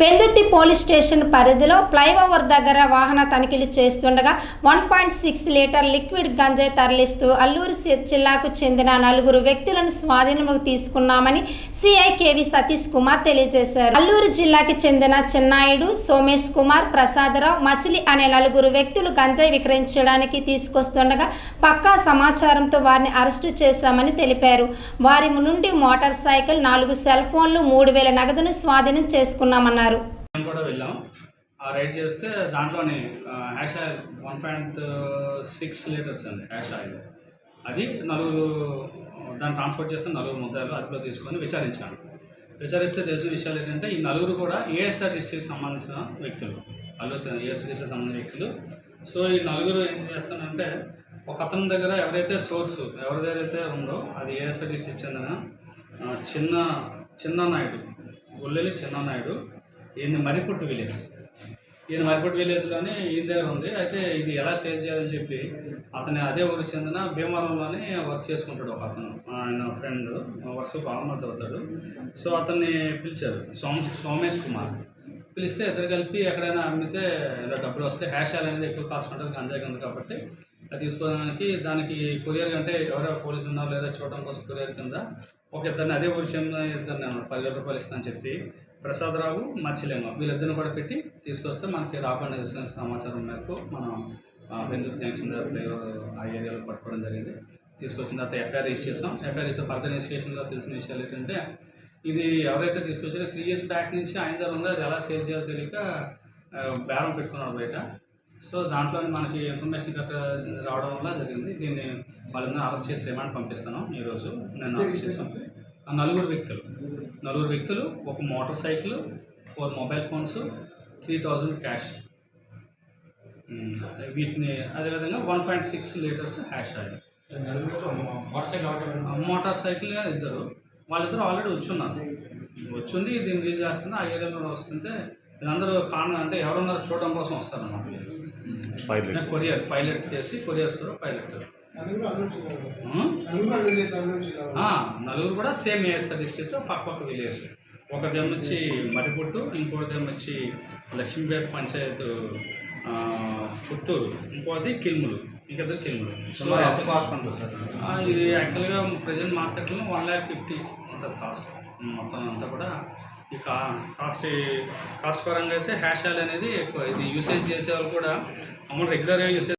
Pendurthi police station పరిధిలో flyover దగ్గర వాహన తనిఖీలు చేస్తుండగా one point six litre liquid గంజాయి తరలిస్తూ అల్లూరు జిల్లాకు చెందిన నలుగురు వ్యక్తులను స్వాధీనంలోకి తీసుకున్నామని సిఐ కేవి సతీష్ కుమార్ తెలియజేశారు. అల్లూరు జిల్లాకి చెందిన చిన్నాయుడు సోమేష్ కుమార్ ప్రసాదరావు మచిలి అనే నలుగురు వ్యక్తులు గంజాయి విక్రయించడానికి తీసుకొస్తుండగా పక్కా సమాచారంతో వారిని అరెస్టు చేశామని తెలిపారు. వారి నుండి మోటార్ సైకిల్ నాలుగు సెల్ ఫోన్లు మూడు వేల నగదును స్వాధీనం చేసుకున్నామన్నారు. మేము కూడా వెళ్ళాం. ఆ రైడ్ చేస్తే దాంట్లోనే hash oil one point six litres అండి హ్యాష్ ఆయిల్ అది నలుగురు దాన్ని ట్రాన్స్పోర్ట్ చేస్తే నలుగురు ముద్దాయిలు అదుపులో తీసుకొని విచారించాను విచారిస్తే తెలిసిన విషయాలు ఏంటంటే ఈ నలుగురు కూడా ఏఎస్ఆర్ డిస్ట్రిక్ట్ సంబంధించిన వ్యక్తులు. అల్లు ఏఎస్ఆర్ డిస్ట్రిక్ట్ సంబంధించిన వ్యక్తులు. సో ఈ నలుగురు ఏం చేస్తానంటే ఒక అతని దగ్గర ఎవరైతే సోర్స్ ఎవరి దగ్గర అయితే ఉందో అది ఏఎస్ఆర్ డిస్ట్రిక్ట్ చెందిన చిన్న చిన్న నాయుడు. గొల్లెలి చిన్న నాయుడు. ఈయన మరిపుట్టు విలేజ్. ఈయన మరిపుట్టు విలేజ్లోనే ఈయన దగ్గర ఉంది. అయితే ఇది ఎలా సేల్ చేయాలని చెప్పి అతని అదే ఊరికి చెందిన భీమవరంలోనే వర్క్ చేసుకుంటాడు ఒక అతను. ఆయన ఫ్రెండ్ వర్ష బాగుమతి అవుతాడు. సో అతన్ని పిలిచారు. సోమ సోమేష్ కుమార్. పిలిస్తే ఇద్దరు కలిపి ఎక్కడైనా అమ్మితే ఇలా డబ్బులు వస్తే హ్యాష్ అనేది ఎక్కువ కాస్ట్ ఉంటుంది గంజాయి ఉంది కాబట్టి. అది తీసుకోవడానికి దానికి కొరియర్ కంటే ఎవరో పోలీసులు ఉన్నారు లేదా చూడడం కోసం కొరియర్ కింద ఒక ఇద్దరిని అదే ఊరి చెందిన ఇద్దరు నేను పదివేల రూపాయలు ఇస్తానని చెప్పి ప్రసాదరావు మత్స్యలేమ వీళ్ళిద్దరిని కూడా పెట్టి తీసుకొస్తే మనకి రాకుండా చూసిన సమాచారం మేరకు మనం బెంజూర్ జంక్షన్ దగ్గర ఫ్లైఓవర్ ఆ ఏరియాలో పట్టుకోవడం జరిగింది. తీసుకొచ్చిన తర్వాత ఎఫ్ఐఆర్ రిజిస్టర్ చేసాం ఎఫ్ఐఆర్ రిజిస్టర్ ఫర్దర్ ఇన్వెస్టిగేషన్లో తెలిసిన విషయాలు ఏంటంటే ఇది ఎవరైతే తీసుకొచ్చారో త్రీ ఇయర్స్ బ్యాక్ నుంచి ఆయన దగ్గర ఉందో అది ఎలా సేల్ చేయాలో తెలియక బేరం పెట్టుకున్నారు బయట. సో దాంట్లో మనకి ఇన్ఫర్మేషన్ గట్రా రావడం వల్ల జరిగింది. దీన్ని వాళ్ళందరూ అరెస్ట్ చేసి రిమాండ్ పంపిస్తాను ఈరోజు. నేను అరెస్ట్ చేసాను నలుగురు వ్యక్తులు. నలుగురు వ్యక్తులు ఒక motorcycle four mobile phones three thousand cash. వీటిని అదేవిధంగా one point six litres hash oil. Motorcycle ఇద్దరు. వాళ్ళిద్దరు ఆల్రెడీ వచ్చున్నారు. వచ్చుండి దీన్ని రీల్ చేస్తున్నా ఆ ఏరియాలో వస్తుంటే వీళ్ళందరూ కారణం అంటే ఎవరున్నారో చూడడం కోసం వస్తారు అన్నమాట కొరియర్ పైలట్ చేసి కొరియర్స్ కూడా పైలట్. నలుగురు కూడా సేమ్ ఏఎస్ఆర్ డిస్ట్రిక్ట్ పక్క పక్క విలేజ్. ఒకదేమో వచ్చి మరిపుట్టు ఇంకోటిదేమో వచ్చి లక్ష్మీపేట పంచాయత్ పుత్తూరు ఇంకోటి కిల్ములు ఇంకిద్దరు కిల్ములు. సుమారు ఎంత కాస్ట్ ఉంటుంది సార్? ఆ, ఇది యాక్చువల్గా ప్రజెంట్ మార్కెట్లో వన్ ల్యాక్ ఫిఫ్టీ ఉంటుంది కాస్ట్ మొత్తం అంతా కూడా ఈ కా కాస్ట్ కాస్ట్ పరంగా అయితే హ్యాష్ ఆయిల్ అనేది ఎక్కువ. ఇది యూసేజ్ చేసే వాళ్ళు కూడా మామూలు రెగ్యులర్గా యూసేజ్